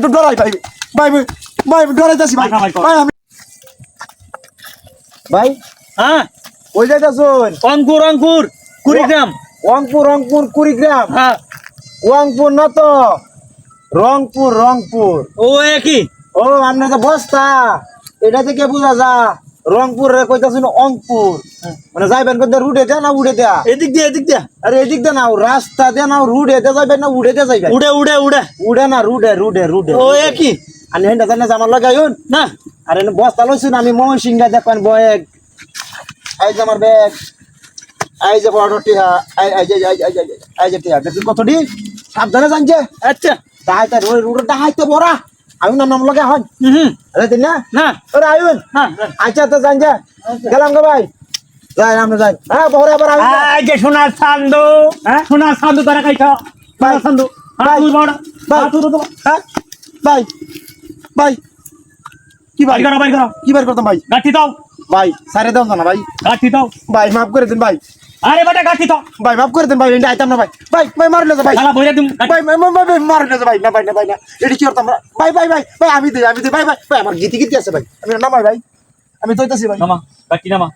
একটু ডরাই ভাই। ভাই ভাই ভাই। ডরাইতেছি ভাই আমি ভাই হ্যাঁ? ওই যাইতাছুন? অঙ্কুর অঙ্কুর কুড়িগ্রাম। রংপুর রংপুর কুড়িগ্রাম। হ্যাঁ। রংপুর না তো? রংপুর রংপুর। ও একই। ও আপনাকে তো বস্তা। এটা থেকে বোঝা যা রংপুর রে কইতাছুন অংপুর মানে যাইবেন কোন রুটে দেয়া না উড়ে দেয়া? এদিক দিয়ে এদিক দিয়ে। আরে এদিক দিয়ে না রাস্তা দিয়ে না রুটে দিয়ে যাইবেন না উড়ে দিয়ে যাইবেন। উড়ে উড়ে উড়ে। উড়ে না রুডে রুডে রুডে ও একই। আমি হেন্ডা জানে আমার লাগাইন না। আর বস্তা লইছুন আমি মোহন সিংহা দেখেন ব্যাগ এই যে আমার ব্যাগ এই যে বড় টিহা এই যে এই যে- টিহা দেখুন কতটি। সাবধানে জানছে। আচ্ছা। দাহাইতে রুডে দাহাইতে বড়া। আমি নাম লগা হন হুম। আরে দিন না। না। ওরে আইন না আচ্ছা তো জানছে গেলাম গো ভাই। যাই আমরা যাই। হ্যাঁ বহরে আবার আমি এই যে সোনার চান্দু। হ্যাঁ? সোনার চান্দু তারা খাইছ। সোনার চান্দু। ভাই। হাতুর বড়। ভাই। হাতুর তো হ্যাঁ ভাই ভাই। কি ভাই? করো বাই করো। কি বার করতাম ভাই? গাঠি দাও। ভাই সারে দাও না ভাই। গাঠি দাও। ভাই মাফ করে দিন ভাই। আরে বেটা গাঠি দাও ভাই মাফ করে দেন ভাই এটা আইতাম না ভাই ভাই ভাই মারলে তো ভাই শালা বইরা দিম ভাই ভাই ভাই ভাই মারলে ভাই না ভাই না ভাই না এটি কি করতাম ভাই ভাই ভাই ভাই আমি দিই আমি দিই ভাই ভাই ভাই আমার গীতি গীতি আছে ভাই আমি না ভাই ভাই আমি তোইতাছি ভাই নামা গাঠি নামা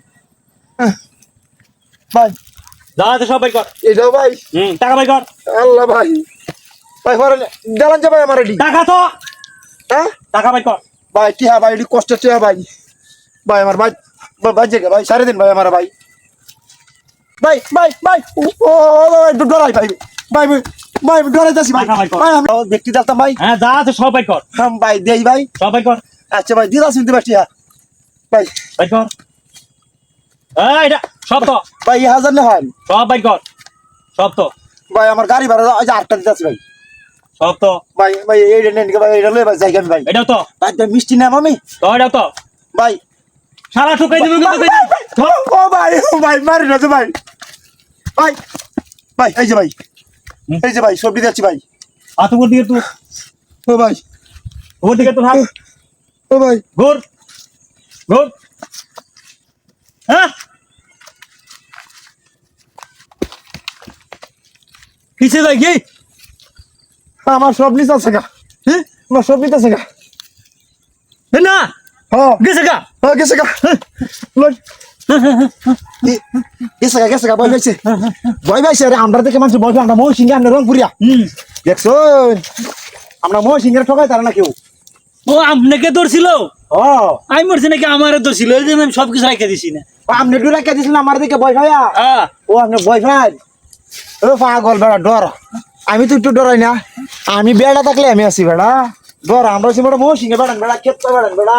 ভাই আছে সব বাই কর এটাও ভাই হুম টাকা বাই কর আল্লাহ ভাই ভাই হরে গেলাম যে ভাই আমার এটি টাকা তো হ্যাঁ টাকা বাই কর ভাই টিহা ভাই এটি কষ্টের টিহা ভাই ভাই আমার ভাই ভাই ভাই ভাই সারে দিন ভাই আমার ভাই ভাই ভাই ভাই ও একটু ডরাই ভাই। ভাই ভাই ভাই ডরাইতেছি ভাই। টাকা ভাই। ভাই আমি দেখতে যাতাম ভাই। হ্যাঁ যা আছে সব বাই কর। হ্যাঁ ভাই দেই ভাই। সব বাই কর। আচ্ছা ভাই দিদা শুনতে পারছি হ্যাঁ। ভাই। বাই কর। এটা সব তো। ভাই হাজার না হয়। সব কর। সব তো। ভাই আমার গাড়ি ভাড়া আজ আটটা দিতে ভাই। সব তো। ভাই ভাই এইটা নেন ভাই এইটা লই ভাই যাই আমি ভাই। এটাও তো। ভাই তো মিষ্টি নাম আমি তো এটাও তো। ভাই। শালা ঠুকাই দিবি কিন্তু তুই। ও ভাই ও ভাই মারি না তো ভাই। ভাই ভাই এই যে ভাই? এই যে ভাই সবজি যাচ্ছি ভাই। হাত উপর দিকে তুই ও ভাই। উপর দিকে তোর হাত। ও ভাই। ঘুর ঘুর। হ্যাঁ? কিসে ভাই কি? আমার সব নিচ আছে গা। হ্যাঁ আমার সব নিচ আছে গা। না? হ্যাঁ। গেছে গা? হ্যাঁ গেছে গা। গে- গেছে গা গেছে গা ভয় পাইছে? ভয় পাইছে? আরে আমরা দেখে মানুষ আমরা সিংহে আমরা রংপুরিয়া। ঠকাই তারা না কেউ? ও ধরছিল? ও। আমি মরছি নাকি আমারে ধরছিল? এই জন্য আমি সব কিছু দিছি না। আমার দিকে হ্যাঁ ও ও পাগল বেড়া ডর। আমি তো একটু ডরাই না। আমি বেড়া থাকলে আমি আছি বেড়া। ডর আমরা আছি বেড়া সিংহে বেড়ান বেড়া ক্ষেত্র বেড়ান বেড়া।